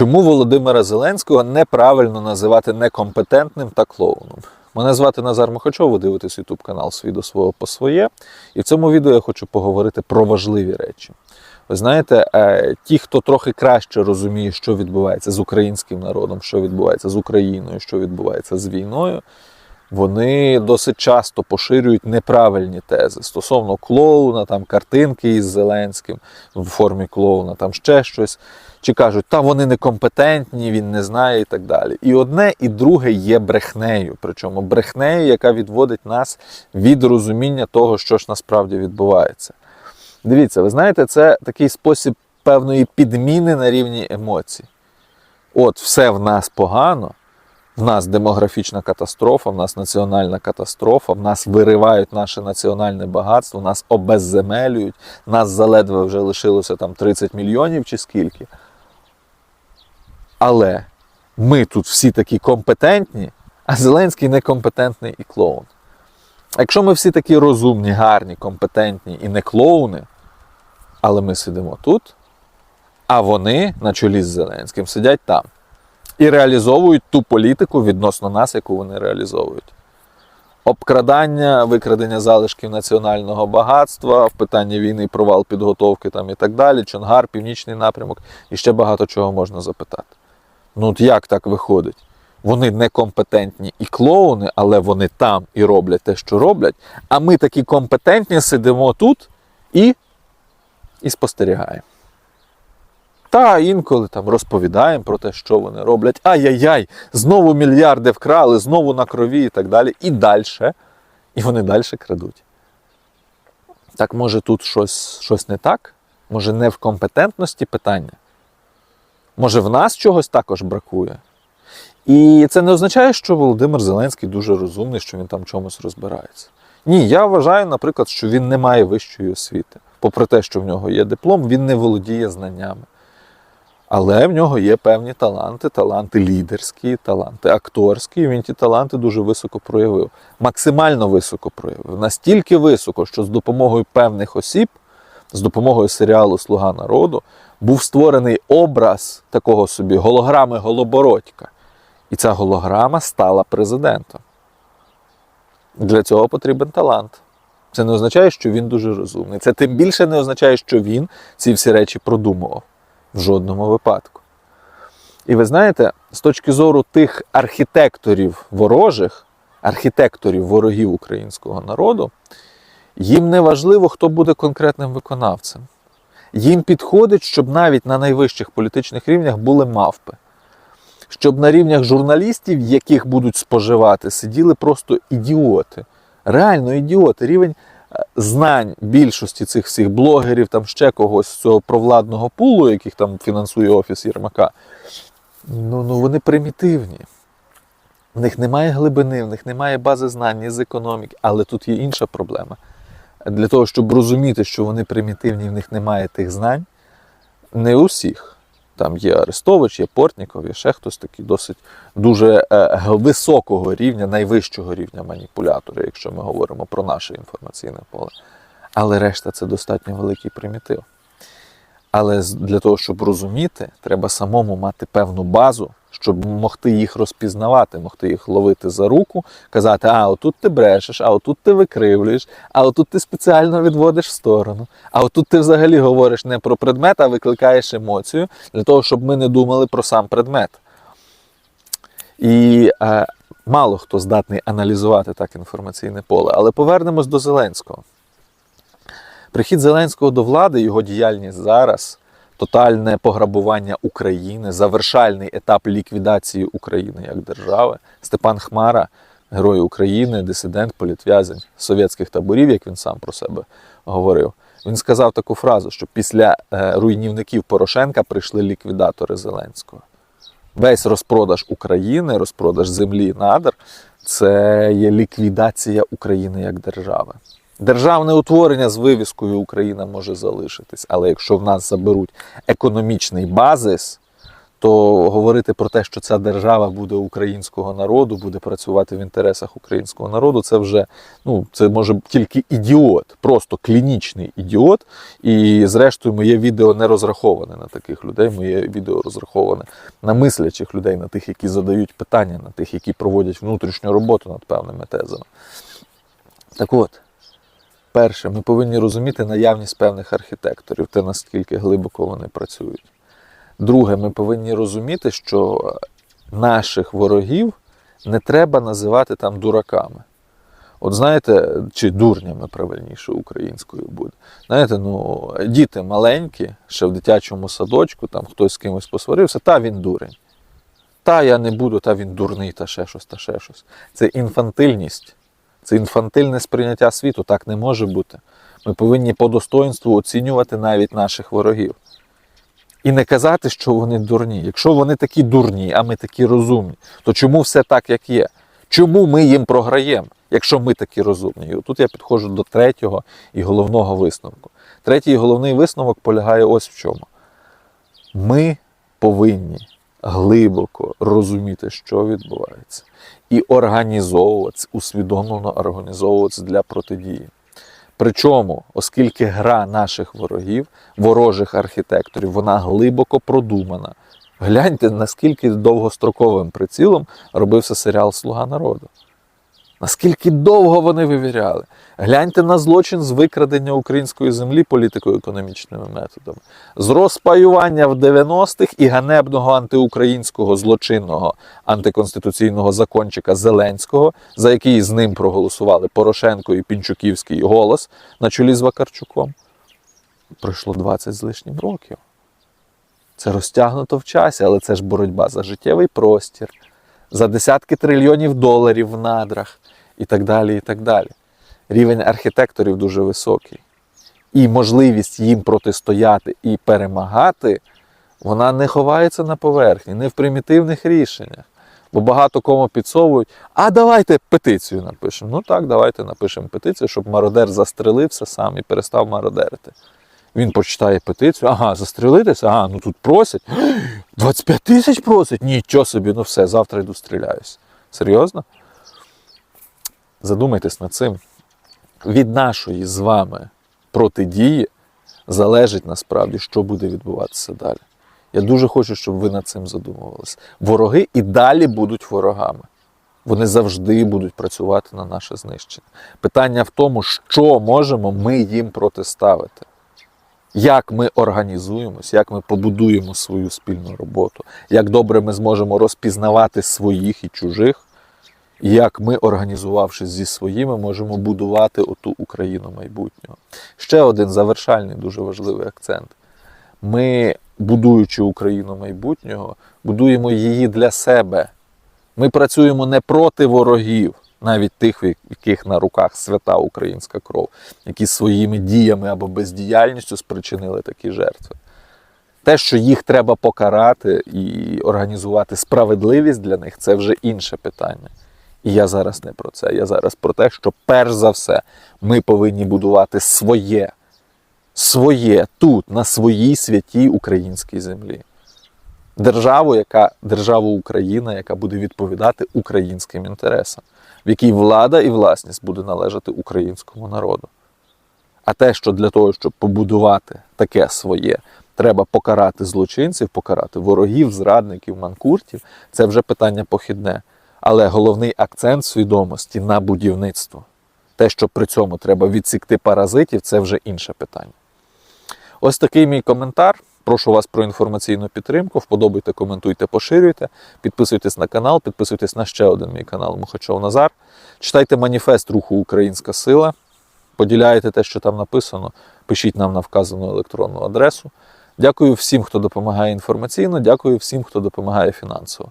Чому Володимира Зеленського неправильно називати некомпетентним та клоуном? Мене звати Назар Махачов, ви дивитесь YouTube канал «Свій до свого по своє. І в цьому відео я хочу поговорити про важливі речі. Ви знаєте, е, ті, хто трохи краще розуміє, що відбувається з українським народом, що відбувається з Україною, що відбувається з війною, вони досить часто поширюють неправильні тези стосовно клоуна, там картинки із Зеленським в формі клоуна, там ще щось. Чи кажуть, та вони некомпетентні, він не знає і так далі. І одне, і друге є брехнею. Причому брехнею, яка відводить нас від розуміння того, що ж насправді відбувається. Дивіться, ви знаєте, це такий спосіб певної підміни на рівні емоцій. От, все в нас погано, в нас демографічна катастрофа, в нас національна катастрофа, в нас виривають наше національне багатство, нас обезземелюють, нас заледве вже лишилося там 30 мільйонів чи скільки. Але ми тут всі такі компетентні, а Зеленський некомпетентний і клоун. Якщо ми всі такі розумні, гарні, компетентні і не клоуни, але ми сидимо тут, а вони на чолі з Зеленським сидять там і реалізовують ту політику відносно нас, яку вони реалізовують. Обкрадання, викрадення залишків національного багатства, в питанні війни, провал підготовки там і так далі, Чонгар, Північний напрямок і ще багато чого можна запитати. Ну от як так виходить? Вони некомпетентні і клоуни, але вони там і роблять те, що роблять. А ми такі компетентні сидимо тут і, і спостерігаємо. Та інколи там розповідаємо про те, що вони роблять. Ай-яй-яй, знову мільярди вкрали, знову на крові і так далі. І далі. І вони далі крадуть. Так може тут щось, щось не так? Може не в компетентності питання? Може в нас чогось також бракує? І це не означає, що Володимир Зеленський дуже розумний, що він там чомусь розбирається. Ні, я вважаю, наприклад, що він не має вищої освіти. Попри те, що в нього є диплом, він не володіє знаннями. Але в нього є певні таланти, таланти лідерські, таланти акторські. і Він ті таланти дуже високо проявив. Максимально високо проявив. Настільки високо, що з допомогою певних осіб, з допомогою серіалу Слуга народу, був створений образ такого собі голограми Голобородька. І ця голограма стала президентом. Для цього потрібен талант. Це не означає, що він дуже розумний. Це тим більше не означає, що він ці всі речі продумував в жодному випадку. І ви знаєте, з точки зору тих архітекторів ворожих, архітекторів ворогів українського народу, їм не важливо, хто буде конкретним виконавцем. Їм підходить, щоб навіть на найвищих політичних рівнях були мавпи. Щоб на рівнях журналістів, яких будуть споживати, сиділи просто ідіоти. Реально ідіоти. Рівень знань більшості цих всіх блогерів, там ще когось з цього провладного пулу, яких там фінансує офіс Єрмака. Ну, ну вони примітивні. В них немає глибини, в них немає бази знань з економіки, але тут є інша проблема. Для того, щоб розуміти, що вони примітивні, в них немає тих знань, не у всіх. Там є Арестович, є Портніков, є ще хтось такий досить дуже е, високого рівня, найвищого рівня маніпулятори, якщо ми говоримо про наше інформаційне поле. Але решта це достатньо великий примітив. Але для того, щоб розуміти, треба самому мати певну базу, щоб могти їх розпізнавати, могти їх ловити за руку, казати, а отут ти брешеш, а отут ти викривлюєш, а отут ти спеціально відводиш в сторону, а отут ти взагалі говориш не про предмет, а викликаєш емоцію для того, щоб ми не думали про сам предмет. І е, мало хто здатний аналізувати так інформаційне поле. Але повернемось до Зеленського. Прихід Зеленського до влади, його діяльність зараз, тотальне пограбування України, завершальний етап ліквідації України як держави. Степан Хмара, герой України, дисидент, політв'язень совєтських таборів, як він сам про себе говорив. Він сказав таку фразу, що після е, руйнівників Порошенка прийшли ліквідатори Зеленського. Весь розпродаж України, розпродаж землі надр це є ліквідація України як держави. Державне утворення з вивіскою Україна може залишитись, але якщо в нас заберуть економічний базис, то говорити про те, що ця держава буде українського народу, буде працювати в інтересах українського народу, це вже ну, це може тільки ідіот, просто клінічний ідіот. І зрештою, моє відео не розраховане на таких людей. Моє відео розраховане на мислячих людей, на тих, які задають питання, на тих, які проводять внутрішню роботу над певними тезами. Так от, перше, ми повинні розуміти наявність певних архітекторів, те наскільки глибоко вони працюють. Друге, ми повинні розуміти, що наших ворогів не треба називати там дураками. От знаєте, чи дурнями правильніше українською буде. Знаєте, ну, діти маленькі, ще в дитячому садочку, там хтось з кимось посварився, та він дурень. Та я не буду, та він дурний, та ще щось, та ще щось. Це інфантильність, це інфантильне сприйняття світу. Так не може бути. Ми повинні по достоинству оцінювати навіть наших ворогів. І не казати, що вони дурні. Якщо вони такі дурні, а ми такі розумні, то чому все так, як є? Чому ми їм програємо, якщо ми такі розумні? І тут я підходжу до третього і головного висновку. Третій і головний висновок полягає ось в чому. Ми повинні глибоко розуміти, що відбувається, і організовуватися, усвідомлено організовуватися для протидії. Причому, оскільки гра наших ворогів, ворожих архітекторів, вона глибоко продумана. Гляньте, наскільки довгостроковим прицілом робився серіал Слуга народу. Наскільки довго вони вивіряли. Гляньте на злочин з викрадення української землі політико-економічними методами, з розпаювання в 90-х і ганебного антиукраїнського злочинного антиконституційного закончика Зеленського, за який з ним проголосували Порошенко і Пінчуківський голос на чолі з Вакарчуком. Пройшло 20 з лишнім років. Це розтягнуто в часі, але це ж боротьба за життєвий простір, за десятки трильйонів доларів в надрах і так далі. і так далі. Рівень архітекторів дуже високий. І можливість їм протистояти і перемагати, вона не ховається на поверхні, не в примітивних рішеннях. Бо багато кому підсовують, а давайте петицію напишемо. Ну так, давайте напишемо петицію, щоб мародер застрелився сам і перестав мародерити. Він прочитає петицію, ага, застрелитися, ага, ну тут просять. 25 тисяч просять? Нічого собі, ну все, завтра йду стріляюсь. Серйозно? Задумайтесь над цим. Від нашої з вами протидії залежить насправді, що буде відбуватися далі. Я дуже хочу, щоб ви над цим задумувалися. Вороги і далі будуть ворогами. Вони завжди будуть працювати на наше знищення. Питання в тому, що можемо ми їм протиставити. Як ми організуємось, як ми побудуємо свою спільну роботу, як добре ми зможемо розпізнавати своїх і чужих, як ми, організувавшись зі своїми, можемо будувати оту Україну майбутнього. Ще один завершальний дуже важливий акцент. Ми, будуючи Україну майбутнього, будуємо її для себе. Ми працюємо не проти ворогів, навіть тих, в яких на руках свята українська кров, які своїми діями або бездіяльністю спричинили такі жертви. Те, що їх треба покарати і організувати справедливість для них, це вже інше питання. І я зараз не про це. Я зараз про те, що перш за все ми повинні будувати своє, своє тут, на своїй святій українській землі. Державу, яка державу Україна, яка буде відповідати українським інтересам, в якій влада і власність буде належати українському народу. А те, що для того, щоб побудувати таке своє, треба покарати злочинців, покарати ворогів, зрадників, манкуртів, це вже питання похідне. Але головний акцент свідомості на будівництво. Те, що при цьому треба відсікти паразитів, це вже інше питання. Ось такий мій коментар. Прошу вас про інформаційну підтримку. Вподобайте, коментуйте, поширюйте. Підписуйтесь на канал, підписуйтесь на ще один мій канал Мухачов Назар. Читайте маніфест руху Українська Сила. Поділяйте те, що там написано. Пишіть нам на вказану електронну адресу. Дякую всім, хто допомагає інформаційно. Дякую всім, хто допомагає фінансово.